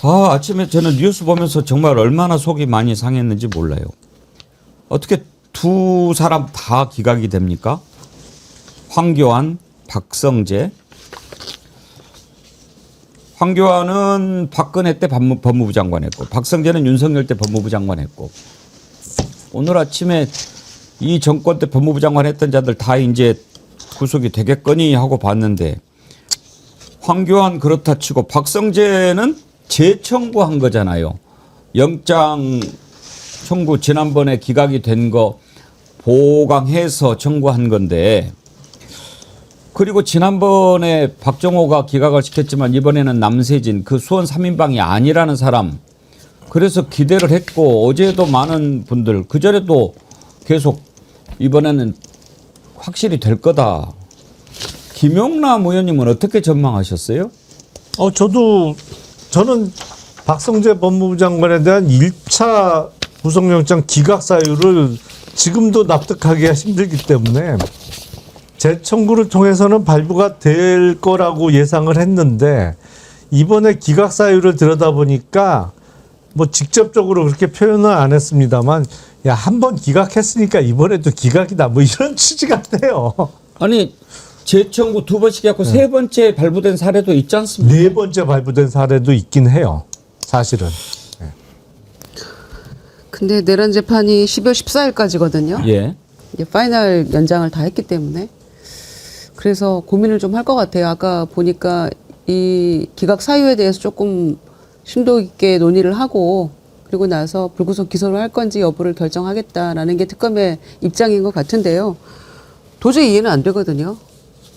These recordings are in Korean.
아, 아침에 저는 뉴스 보면서 정말 얼마나 속이 많이 상했는지 몰라요. 어떻게 두 사람 다 기각이 됩니까? 황교안, 박성재. 황교안은 박근혜 때 법무, 법무 부 장관 했고, 박성재는 윤석열 때 법무부 장관 했고, 오늘 아침에 이 정권 때 법무부 장관 했던 자들 다 이제 구속이 되겠거니 하고 봤는데, 황교안 그렇다 치고 박성재는 재청구한 거잖아요. 영장 청구 지난번에 기각이 된 거 보강해서 청구한 건데 그리고 지난번에 박정호가 기각을 시켰지만 이번에는 남세진 그 수원 3인방이 아니라는 사람 그래서 기대를 했고 어제도 많은 분들 그전에도 계속 이번에는 확실히 될 거다. 김용남 의원님은 어떻게 전망하셨어요? 어, 저도 저는 박성재 법무부 장관에 대한 1차 구속영장 기각 사유를 지금도 납득하기가 힘들기 때문에 재청구를 통해서는 발부가 될 거라고 예상을 했는데 이번에 기각 사유를 들여다보니까 뭐 직접적으로 그렇게 표현은 안 했습니다만 야 한 번 기각했으니까 이번에도 기각이다 뭐 이런 취지 같아요. 아니 재청구 두 번씩 했고 세 번째 발부된 사례도 있지 않습니까? 네 번째 발부된 사례도 있긴 해요. 사실은. 근데 내란 재판이 12월 14일까지거든요. 예. 이제 파이널 연장을 다 했기 때문에 그래서 고민을 좀 할 것 같아요. 아까 보니까 이 기각 사유에 대해서 조금 심도 있게 논의를 하고 그리고 나서 불구속 기소를 할 건지 여부를 결정하겠다라는 게 특검의 입장인 것 같은데요. 도저히 이해는 안 되거든요.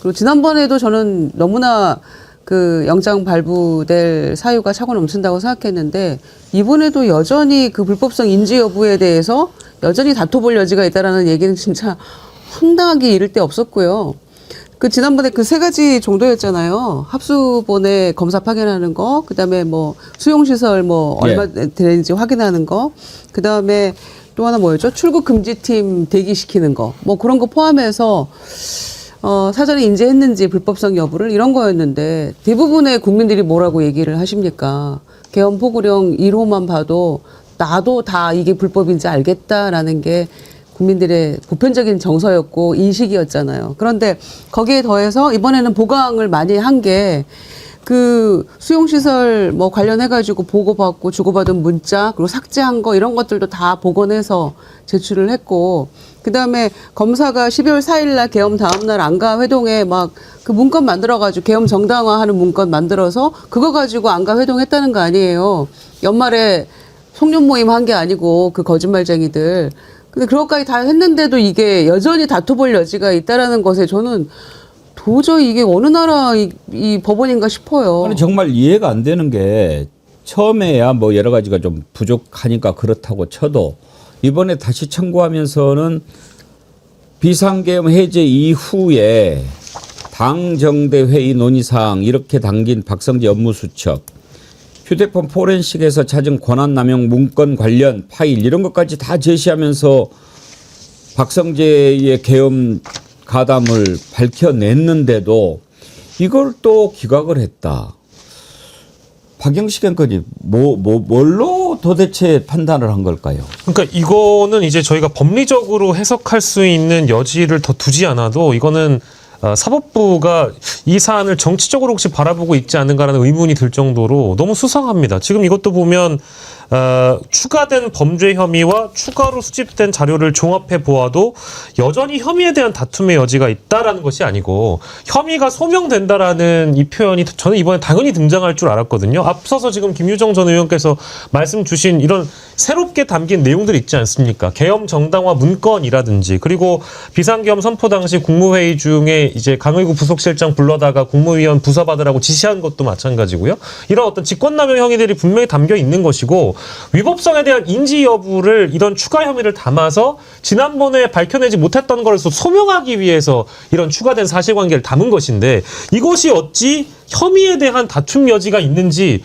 그리고 지난번에도 저는 너무나 그 영장 발부될 사유가 차고 넘친다고 생각했는데 이번에도 여전히 그 불법성 인지 여부에 대해서 여전히 다퉈볼 여지가 있다라는 얘기는 진짜 황당하게 이를 데 없었고요. 그 지난번에 그 세 가지 정도였잖아요. 합수본에 검사 파견하는 거, 그다음에 뭐 수용 시설 뭐 예. 얼마 되는지 확인하는 거, 그다음에 또 하나 뭐였죠? 출국 금지팀 대기시키는 거, 뭐 그런 거 포함해서 어, 사전에 인지했는지 불법성 여부를 이런 거였는데 대부분의 국민들이 뭐라고 얘기를 하십니까? 개헌 포고령 1호만 봐도 나도 다 이게 불법인지 알겠다라는 게 국민들의 보편적인 정서였고 인식이었잖아요. 그런데 거기에 더해서 이번에는 보강을 많이 한 게 그 수용시설 뭐 관련해가지고 보고받고 주고받은 문자 그리고 삭제한 거 이런 것들도 다 복원해서 제출을 했고 그 다음에 검사가 12월 4일 날 계엄 다음 날 안가 회동에 막 그 문건 만들어 가지고 계엄 정당화하는 문건 만들어서 그거 가지고 안가 회동했다는 거 아니에요. 연말에 송년 모임 한 게 아니고 그 거짓말쟁이들. 근데 그것까지 다 했는데도 이게 여전히 다퉈볼 여지가 있다라는 것에 저는 도저히 이게 어느 나라 이, 이 법원인가 싶어요. 아니 정말 이해가 안 되는 게 처음에야 뭐 여러 가지가 좀 부족하니까 그렇다고 쳐도 이번에 다시 청구하면서는 비상계엄 해제 이후에 당정대 회의 논의사항 이렇게 담긴 박성재 업무수첩 휴대폰 포렌식에서 찾은 권한남용 문건 관련 파일 이런 것까지 다 제시하면서 박성재의 계엄 가담을 밝혀냈는데도 이걸 또 기각을 했다. 박영식 앵커님, 뭐, 뭐, 뭘로 도대체 판단을 한 걸까요? 그러니까 이거는 이제 저희가 법리적으로 해석할 수 있는 여지를 더 두지 않아도 이거는 어, 사법부가 이 사안을 정치적으로 혹시 바라보고 있지 않은가라는 의문이 들 정도로 너무 수상합니다. 지금 이것도 보면 어, 추가된 범죄 혐의와 추가로 수집된 자료를 종합해 보아도 여전히 혐의에 대한 다툼의 여지가 있다라는 것이 아니고 혐의가 소명된다라는 이 표현이 저는 이번에 당연히 등장할 줄 알았거든요. 앞서서 지금 김유정 전 의원께서 말씀 주신 이런 새롭게 담긴 내용들 있지 않습니까? 계엄 정당화 문건이라든지 그리고 비상계엄 선포 당시 국무회의 중에 이제 강의구 부속실장 불러다가 국무위원 부서 받으라고 지시한 것도 마찬가지고요. 이런 어떤 직권남용 혐의들이 분명히 담겨 있는 것이고 위법성에 대한 인지 여부를 이런 추가 혐의를 담아서 지난번에 밝혀내지 못했던 것을 소명하기 위해서 이런 추가된 사실관계를 담은 것인데 이것이 어찌 혐의에 대한 다툼 여지가 있는지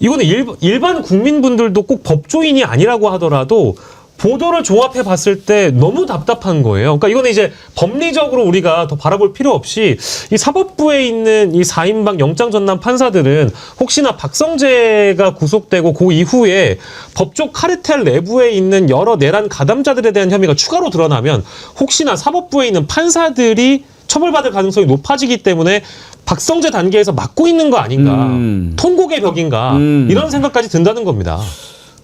이거는 일, 일반 국민분들도 꼭 법조인이 아니라고 하더라도 보도를 조합해 봤을 때 너무 답답한 거예요. 그러니까 이거는 이제 법리적으로 우리가 더 바라볼 필요 없이 이 사법부에 있는 이 4인방 영장 전담 판사들은 혹시나 박성재가 구속되고 그 이후에 법조 카르텔 내부에 있는 여러 내란 가담자들에 대한 혐의가 추가로 드러나면 혹시나 사법부에 있는 판사들이 처벌받을 가능성이 높아지기 때문에 박성재 단계에서 막고 있는 거 아닌가. 음. 통곡의 벽인가. 음. 이런 생각까지 든다는 겁니다.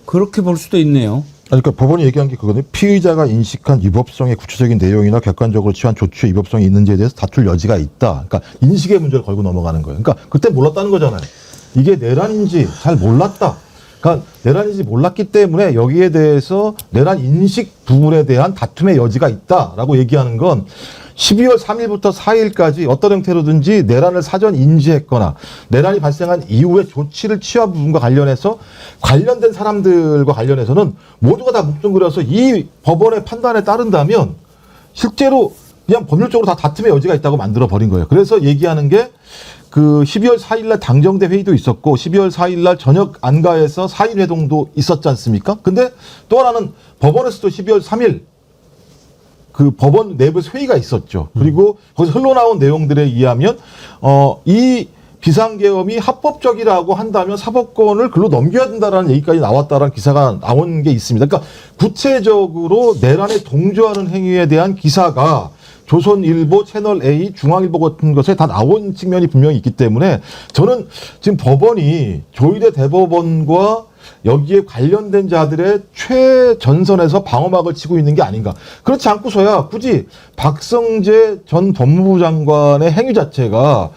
그렇게 볼 수도 있네요. 아니, 그러니까 법원이 얘기한 게 그거는 피의자가 인식한 위법성의 구체적인 내용이나 객관적으로 취한 조치의 위법성이 있는지에 대해서 다툴 여지가 있다. 그러니까 인식의 문제를 걸고 넘어가는 거예요. 그러니까 그때 몰랐다는 거잖아요. 이게 내란인지 잘 몰랐다. 그러니까 내란인지 몰랐기 때문에 여기에 대해서 내란 인식 부분에 대한 다툼의 여지가 있다라고 얘기하는 건 12월 3일부터 4일까지 어떤 형태로든지 내란을 사전 인지했거나 내란이 발생한 이후에 조치를 취한 부분과 관련해서 관련된 사람들과 관련해서는 모두가 다 묵뚱그려서 이 법원의 판단에 따른다면 실제로 그냥 법률적으로 다 다툼의 여지가 있다고 만들어 버린 거예요. 그래서 얘기하는 게 그 12월 4일 날 당정대 회의도 있었고 12월 4일 날 저녁 안가에서 4일 회동도 있었지 않습니까? 근데 또 하나는 법원에서도 12월 3일 그 법원 내부에서 회의가 있었죠. 그리고 거기서 흘러나온 내용들에 의하면 어 이 비상계엄이 합법적이라고 한다면 사법권을 글로 넘겨야 된다라는 얘기까지 나왔다라는 기사가 나온 게 있습니다. 그러니까 구체적으로 내란에 동조하는 행위에 대한 기사가 조선일보, 채널 A, 중앙일보 같은 것에 다 나온 측면이 분명히 있기 때문에 저는 지금 법원이 조희대 대법원과 여기에 관련된 자들의 최전선에서 방어막을 치고 있는 게 아닌가. 그렇지 않고서야 굳이 박성재 전 법무부 장관의 행위 자체가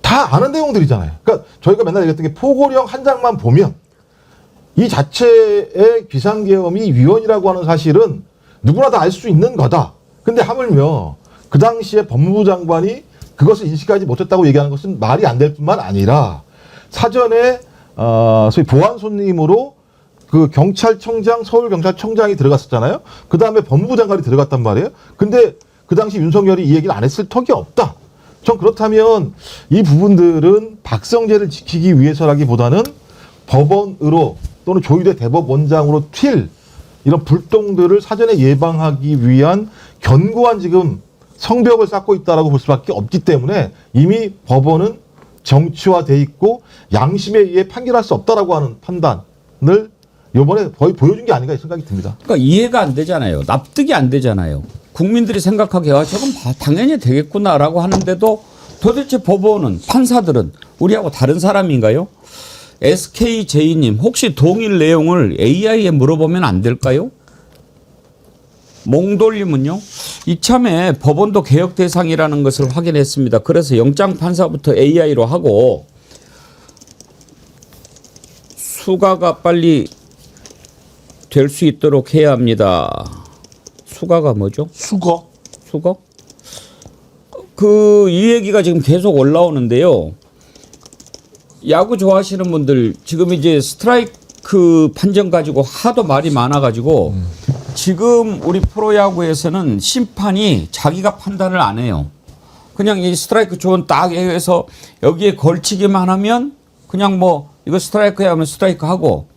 다 아는 내용들이잖아요. 그러니까 저희가 맨날 얘기했던 게 포고령 한 장만 보면 이 자체의 비상계엄이 위헌이라고 하는 사실은 누구나 다 알 수 있는 거다. 근데 하물며 그 당시에 법무부 장관이 그것을 인식하지 못했다고 얘기하는 것은 말이 안 될 뿐만 아니라 사전에 어, 소위 보안 손님으로 그 경찰청장, 서울경찰청장이 들어갔었잖아요. 그 다음에 법무부 장관이 들어갔단 말이에요. 근데 그 당시 윤석열이 이 얘기를 안 했을 턱이 없다. 전 그렇다면 이 부분들은 박성재를 지키기 위해서라기보다는 법원으로 또는 조희대 대법원장으로 튈 이런 불똥들을 사전에 예방하기 위한 견고한 지금 성벽을 쌓고 있다라고 볼 수밖에 없기 때문에 이미 법원은 정치화돼 있고 양심에 의해 판결할 수 없다라고 하는 판단을 이번에 거의 보여준 게 아닌가 생각이 듭니다. 그러니까 이해가 안 되잖아요. 납득이 안 되잖아요. 국민들이 생각하기에 아, 저건 봐, 당연히 되겠구나라고 하는데도 도대체 법원은 판사들은 우리하고 다른 사람인가요? SKJ님 혹시 동일 내용을 AI에 물어보면 안 될까요? 몽돌림은요 이참에 법원도 개혁 대상이라는 것을 확인했습니다. 그래서 영장 판사부터 AI로 하고 수가가 빨리 될 수 있도록 해야 합니다. 수가가 뭐죠? 수거. 수거? 그 이 얘기가 지금 계속 올라오는데요. 야구 좋아하시는 분들 지금 이제 스트라이크 판정 가지고 하도 말이 많아 가지고 지금 우리 프로야구에서는 심판이 자기가 판단을 안 해요. 그냥 이 스트라이크 존 딱 해서 여기에 걸치기만 하면 그냥 뭐 이거 스트라이크야 하면 스트라이크 하고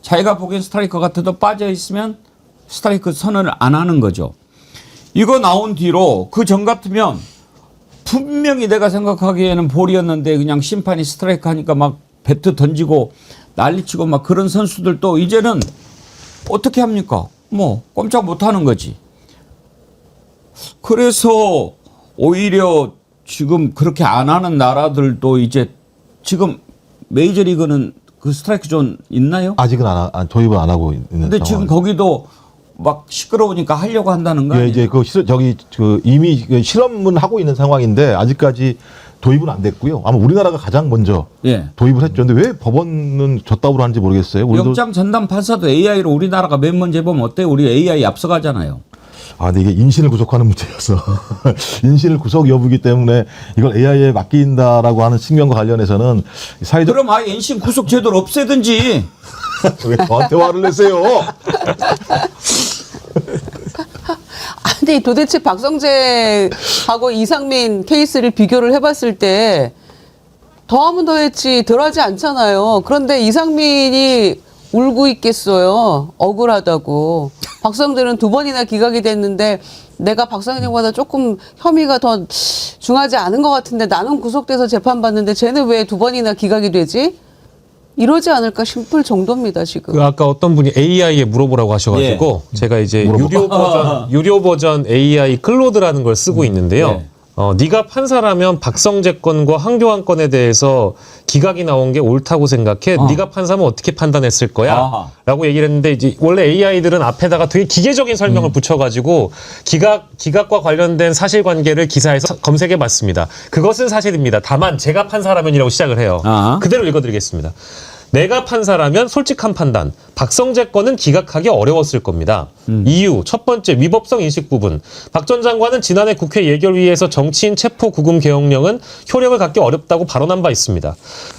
자기가 보기엔 스트라이크 같아도 빠져 있으면 스트라이크 선언을 안 하는 거죠. 이거 나온 뒤로 그 전 같으면 분명히 내가 생각하기에는 볼이었는데 그냥 심판이 스트라이크 하니까 막 배트 던지고 난리치고 막 그런 선수들도 이제는 어떻게 합니까? 뭐 꼼짝 못 하는 거지. 그래서 오히려 지금 그렇게 안 하는 나라들도 이제 지금 메이저리그는 그 스트라이크 존 있나요? 아직은 안, 하- 안 도입을 안 하고 있는 근데 상황. 지금 거기도 막 시끄러우니까 하려고 한다는 거 예? 이제 그 실, 저기 그 이미 그 실험은 하고 있는 상황인데 아직까지 도입은 안 됐고요. 아마 우리나라가 가장 먼저 예. 도입을 했죠. 근데 왜 법원은 저따구로 하는지 모르겠어요. 우리도 영장 전담 판사도 AI로 우리나라가 맨 먼저 해보면 어때요? 우리 AI 앞서가잖아요. 아, 근데 이게 인신을 구속하는 문제여서 인신을 구속 여부기 때문에 이걸 AI에 맡긴다라고 하는 측면과 관련해서는 사회적 그럼 아예 인신 구속 제도를 없애든지. 왜 저한테 화를 내세요? 아니 도대체 박성재하고 이상민 케이스를 비교를 해봤을 때 더하면 더했지 덜하지 않잖아요. 그런데 이상민이 울고 있겠어요. 억울하다고. 박성재는 두 번이나 기각이 됐는데 내가 박성재보다 조금 혐의가 더 중하지 않은 것 같은데 나는 구속돼서 재판받는데 쟤는 왜 두 번이나 기각이 되지? 이러지 않을까 싶을 정도입니다 지금. 그 아까 어떤 분이 AI에 물어보라고 하셔가지고 제가 이제 유료 버전 유료 버전 AI 클로드라는 걸 쓰고 있는데요. 네. 어, 네가 판사라면 박성재 건과 황교안 건에 대해서 기각이 나온 게 옳다고 생각해. 네가 판사면 어떻게 판단했을 거야? 아하. 라고 얘기를 했는데 이제 원래 AI들은 앞에다가 되게 기계적인 설명을 붙여가지고 기각 기각과 관련된 사실관계를 기사에서 검색해 봤습니다. 그것은 사실입니다. 다만 제가 판사라면이라고 시작을 해요. 아. 그대로 읽어드리겠습니다. 내가 판사라면 솔직한 판단. 박성재 건은 기각하기 어려웠을 겁니다. 이유 첫 번째 위법성 인식 부분. 박 전 장관은 지난해 국회 예결위에서 정치인 체포 구금 개혁령은 효력을 갖기 어렵다고 발언한 바 있습니다.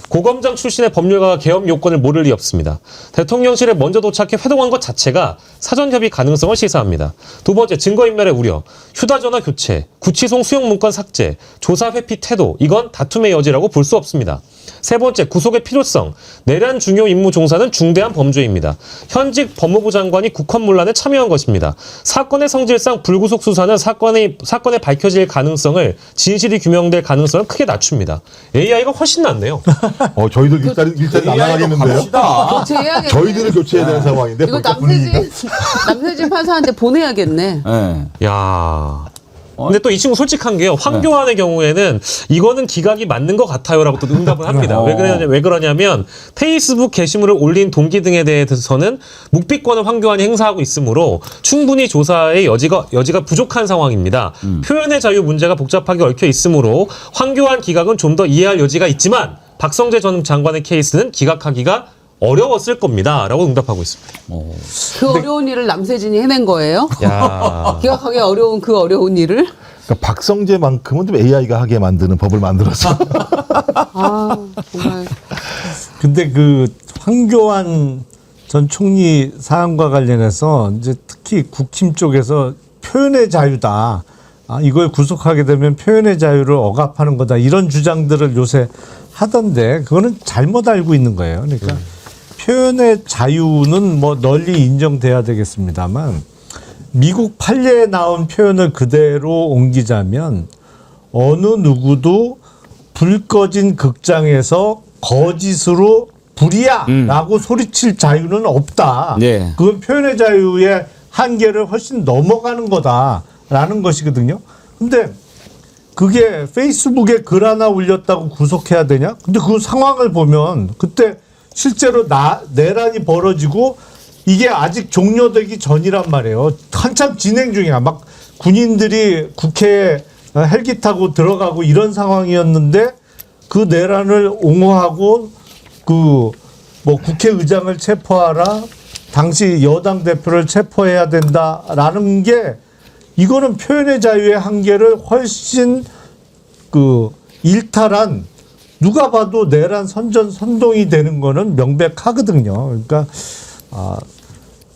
고검장 출신의 법률가가 개업 요건을 모를 리 없습니다. 대통령실에 먼저 도착해 회동한 것 자체가 사전 협의 가능성을 시사합니다. 두 번째 증거인멸의 우려. 휴대전화 교체, 구치송 수용 문건 삭제, 조사 회피 태도. 이건 다툼의 여지라고 볼 수 없습니다. 세 번째, 구속의 필요성. 내란 중요 임무 종사는 중대한 범죄입니다. 현직 법무부 장관이 국헌 문란에 참여한 것입니다. 사건의 성질상 불구속 수사는 사건의, 사건에 밝혀질 가능성을, 진실이 규명될 가능성을 크게 낮춥니다. AI가 훨씬 낫네요. 어, 저희들 일자리, 일자리 나가겠는데요? 갑시다. 교체해야겠네. 저희들을 교체해야 되는 상황인데. 이거 벌써 분위기가. 남세진 남세진 판사한테 보내야겠네. 예. 야. 근데 또 이 친구 솔직한 게요. 황교안의 경우에는 이거는 기각이 맞는 것 같아요라고 또 응답을 합니다. 왜 그러냐, 왜 그러냐면 페이스북 게시물을 올린 동기 등에 대해서는 묵비권을 황교안이 행사하고 있으므로 충분히 조사의 여지가 여지가 부족한 상황입니다. 표현의 자유 문제가 복잡하게 얽혀 있으므로 황교안 기각은 좀 더 이해할 여지가 있지만 박성재 전 장관의 케이스는 기각하기가 어려웠을 겁니다라고 응답하고 있습니다. 그 어려운 일을 남세진이 해낸 거예요? 야. 기억하기 어려운 그 어려운 일을? 그러니까 박성재만큼은 좀 AI가 하게 만드는 법을 만들어서. 아 정말 근데 그 황교안 전 총리 사안과 관련해서 이제 특히 국힘 쪽에서 표현의 자유다. 아, 이걸 구속하게 되면 표현의 자유를 억압하는 거다. 이런 주장들을 요새 하던데 그거는 잘못 알고 있는 거예요. 그러니까 표현의 자유는 뭐 널리 인정돼야 되겠습니다만 미국 판례에 나온 표현을 그대로 옮기자면 어느 누구도 불 꺼진 극장에서 거짓으로 불이야라고 소리칠 자유는 없다. 네. 그건 표현의 자유의 한계를 훨씬 넘어가는 거다라는 것이거든요. 근데 그게 페이스북에 글 하나 올렸다고 구속해야 되냐? 근데 그 상황을 보면 그때 실제로 나, 내란이 벌어지고 이게 아직 종료되기 전이란 말이에요. 한참 진행 중이야. 막 군인들이 국회에 헬기 타고 들어가고 이런 상황이었는데 그 내란을 옹호하고 그 뭐 국회의장을 체포하라 당시 여당 대표를 체포해야 된다라는 게 이거는 표현의 자유의 한계를 훨씬 그 일탈한 누가 봐도 내란 선전 선동이 되는 거는 명백하거든요. 그러니까 아,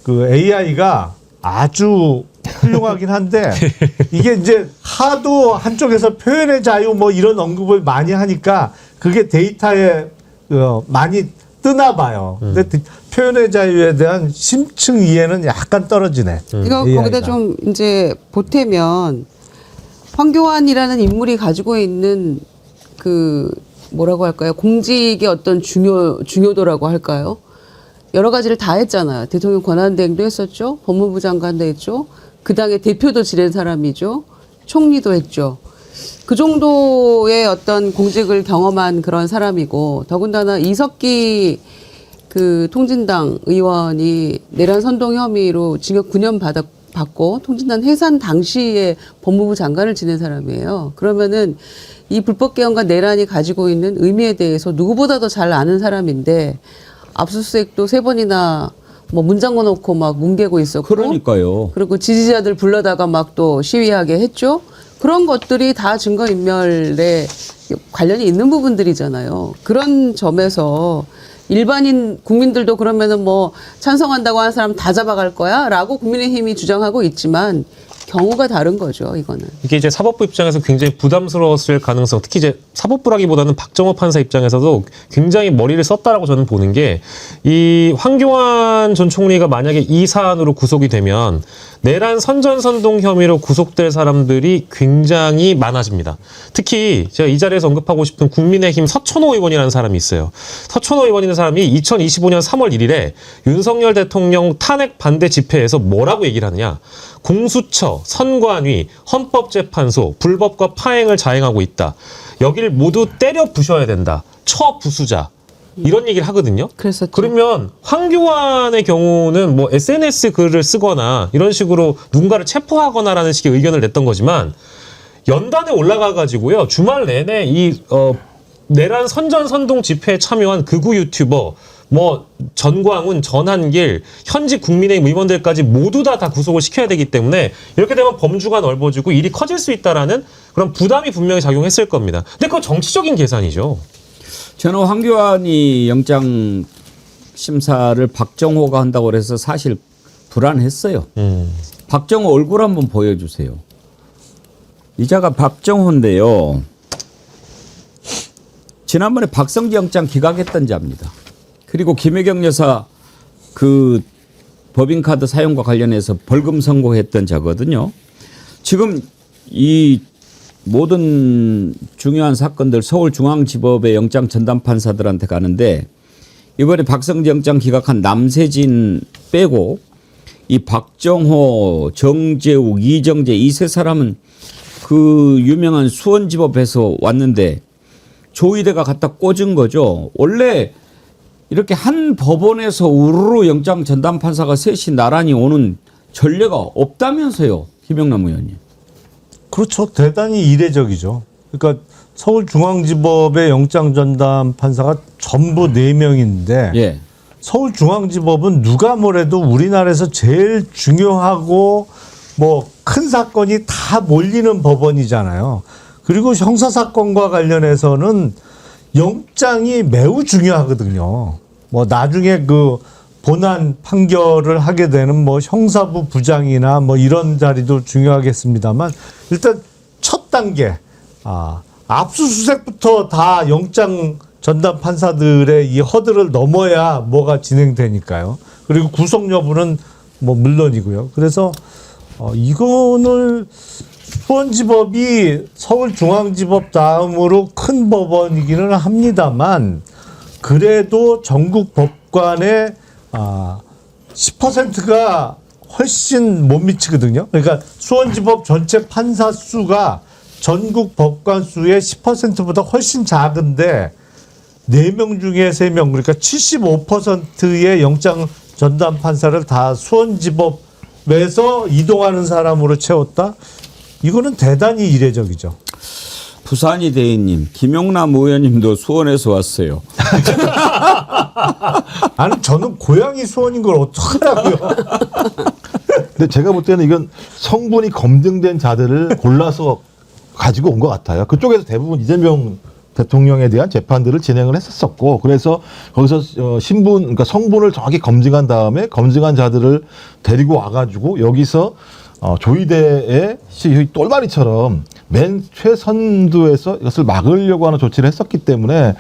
그 AI가 아주 훌륭하긴 한데 이게 이제 하도 한쪽에서 표현의 자유 뭐 이런 언급을 많이 하니까 그게 데이터에 어, 많이 뜨나 봐요. 근데 드- 표현의 자유에 대한 심층 이해는 약간 떨어지네. 이거 AI가. 거기다 좀 이제 보태면 황교안이라는 인물이 가지고 있는 그 뭐라고 할까요? 공직의 어떤 중요 중요도라고 할까요? 여러 가지를 다 했잖아요. 대통령 권한대행도 했었죠. 법무부 장관도 했죠. 그 당의 대표도 지낸 사람이죠. 총리도 했죠. 그 정도의 어떤 공직을 경험한 그런 사람이고 더군다나 이석기 그 통진당 의원이 내란 선동 혐의로 징역 9년 받아 받고 통진당 해산 당시에 법무부 장관을 지낸 사람이에요. 그러면은 이 불법 개헌과 내란이 가지고 있는 의미에 대해서 누구보다도 잘 아는 사람인데 압수수색도 세 번이나 뭐 문장고 놓고 막 뭉개고 있었고 그러니까요. 그리고 지지자들 불러다가 막 또 시위하게 했죠. 그런 것들이 다 증거 인멸에 관련이 있는 부분들이잖아요. 그런 점에서 일반인 국민들도 그러면은 뭐 찬성한다고 하는 사람 다 잡아갈 거야? 라고 국민의힘이 주장하고 있지만 경우가 다른 거죠, 이거는. 이게 이제 사법부 입장에서 굉장히 부담스러웠을 가능성, 특히 이제 사법부라기보다는 박정호 판사 입장에서도 굉장히 머리를 썼다라고 저는 보는 게 이 황교안 전 총리가 만약에 이 사안으로 구속이 되면 내란 선전선동 혐의로 구속될 사람들이 굉장히 많아집니다. 특히 제가 이 자리에서 언급하고 싶은 국민의힘 서천호 의원이라는 사람이 있어요. 서천호 의원이라는 사람이 2025년 3월 1일에 윤석열 대통령 탄핵 반대 집회에서 뭐라고 얘기를 하느냐. 공수처, 선관위, 헌법재판소, 불법과 파행을 자행하고 있다. 여기를 모두 때려 부셔야 된다. 처 부수자. 이런 얘기를 하거든요. 그랬었죠. 그러면 황교안의 경우는 뭐 SNS 글을 쓰거나 이런 식으로 누군가를 체포하거나라는 식의 의견을 냈던 거지만 연단에 올라가 가지고요 주말 내내 이 어, 내란 선전 선동 집회에 참여한 극우 유튜버 뭐 전광훈, 전한길, 현직 국민의힘 의원들까지 모두 다 다 구속을 시켜야 되기 때문에 이렇게 되면 범주가 넓어지고 일이 커질 수 있다라는 그런 부담이 분명히 작용했을 겁니다. 근데 그건 정치적인 계산이죠. 저는 황교안이 영장 심사를 박정호가 한다고 그래서 사실 불안했어요. 음. 박정호 얼굴 한번 보여주세요. 이자가 박정호인데요. 지난번에 박성지 영장 기각했던 자입니다. 그리고 김혜경 여사 그 법인카드 사용과 관련해서 벌금 선고했던 자거든요. 지금 이 모든 중요한 사건들 서울중앙지법의 영장 전담 판사들한테 가는데 이번에 박성지 영장 기각한 남세진 빼고 이 박정호, 정재욱, 이정재 이 세 사람은 그 유명한 수원지법에서 왔는데 조의대가 갖다 꽂은 거죠. 원래 이렇게 한 법원에서 우르르 영장 전담 판사가 셋이 나란히 오는 전례가 없다면서요, 김영남 의원님. 그렇죠. 대단히 이례적이죠. 그러니까 서울중앙지법의 영장 전담 판사가 전부 네명인데 예. 서울중앙지법은 누가 뭐래도 우리나라에서 제일 중요하고 뭐 큰 사건이 다 몰리는 법원이잖아요. 그리고 형사 사건과 관련해서는 영장이 매우 중요하거든요. 뭐 나중에 그 본안 판결을 하게 되는 뭐 형사부 부장이나 뭐 이런 자리도 중요하겠습니다만 일단 첫 단계 아 압수수색부터 다 영장 전담 판사들의 이 허들을 넘어야 뭐가 진행되니까요. 그리고 구속 여부는 뭐 물론이고요. 그래서 어 이거는 수원지법이 서울중앙지법 다음으로 큰 법원이기는 합니다만 그래도 전국 법관의 아 10%가 훨씬 못 미치거든요. 그러니까 수원지법 전체 판사 수가 전국 법관 수의 10%보다 훨씬 작은데 네명 중에 세명 그러니까 75%의 영장 전담 판사를 다 수원지법에서 이동하는 사람으로 채웠다. 이거는 대단히 이례적이죠. 부산이 대인님, 김용남 의원님도 수원에서 왔어요. 아니 저는 고향이 수원인 걸 어떡하라고요. 근데 제가 볼 때는 이건 성분이 검증된 자들을 골라서 가지고 온 것 같아요. 그쪽에서 대부분 이재명 대통령에 대한 재판들을 진행을 했었었고 그래서 거기서 어, 신분 그러니까 성분을 정확히 검증한 다음에 검증한 자들을 데리고 와가지고 여기서 어, 조이대의 시 똘마니처럼 맨 최선두에서 이것을 막으려고 하는 조치를 했었기 때문에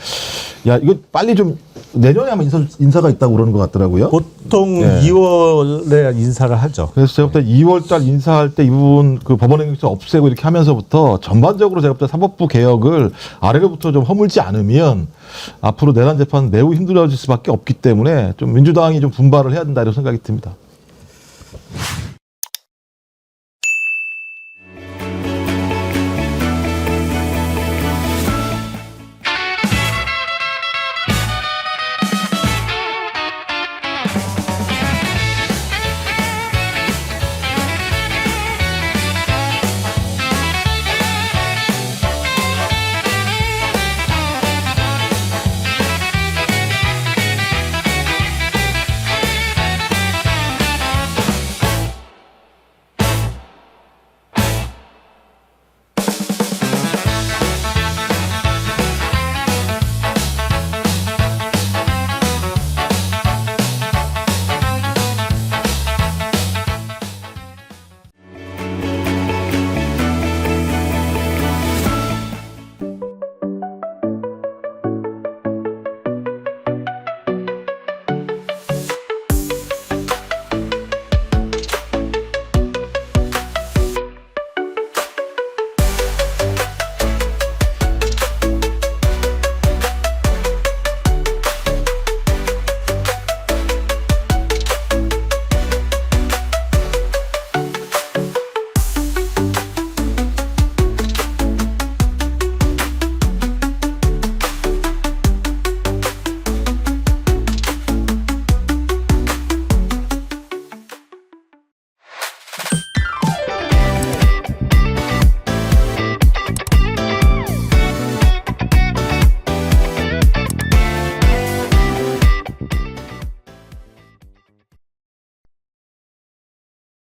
야 이거 빨리 좀 내년에 아마 인사, 인사가 있다고 그러는 것 같더라고요. 보통 네. 2월에 인사를 하죠. 그래서 제가 볼때 2월달 인사할 때 이 부분 그 법원행위서 없애고 이렇게 하면서부터 전반적으로 제가 볼때 사법부 개혁을 아래로부터 좀 허물지 않으면 앞으로 내란 재판 매우 힘들어질 수밖에 없기 때문에 좀 민주당이 좀 분발을 해야 된다 이런 생각이 듭니다.